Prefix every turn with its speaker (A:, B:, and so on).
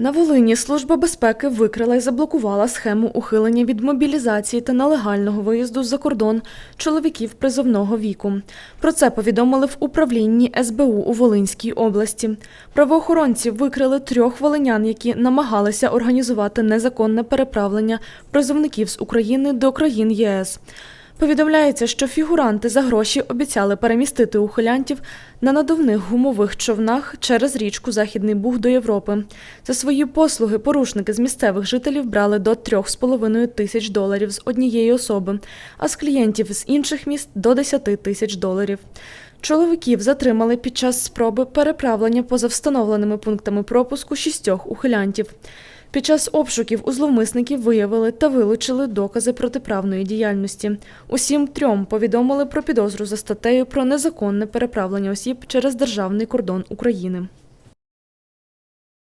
A: На Волині Служба безпеки викрила і заблокувала схему ухилення від мобілізації та нелегального виїзду за кордон чоловіків призовного віку. Про це повідомили в управлінні СБУ у Волинській області. Правоохоронці викрили трьох волинян, які намагалися організувати незаконне переправлення призовників з України до країн ЄС. Повідомляється, що фігуранти за гроші обіцяли перемістити ухилянтів на надувних гумових човнах через річку Західний Буг до Європи. За свої послуги порушники з місцевих жителів брали до 3,5 тисяч доларів з однієї особи, а з клієнтів з інших міст до 10 тисяч доларів. Чоловіків затримали під час спроби переправлення поза встановленими пунктами пропуску шістьох ухилянтів. Під час обшуків у зловмисників виявили та вилучили докази протиправної діяльності. Усім трьом повідомили про підозру за статтею про незаконне переправлення осіб через державний кордон України.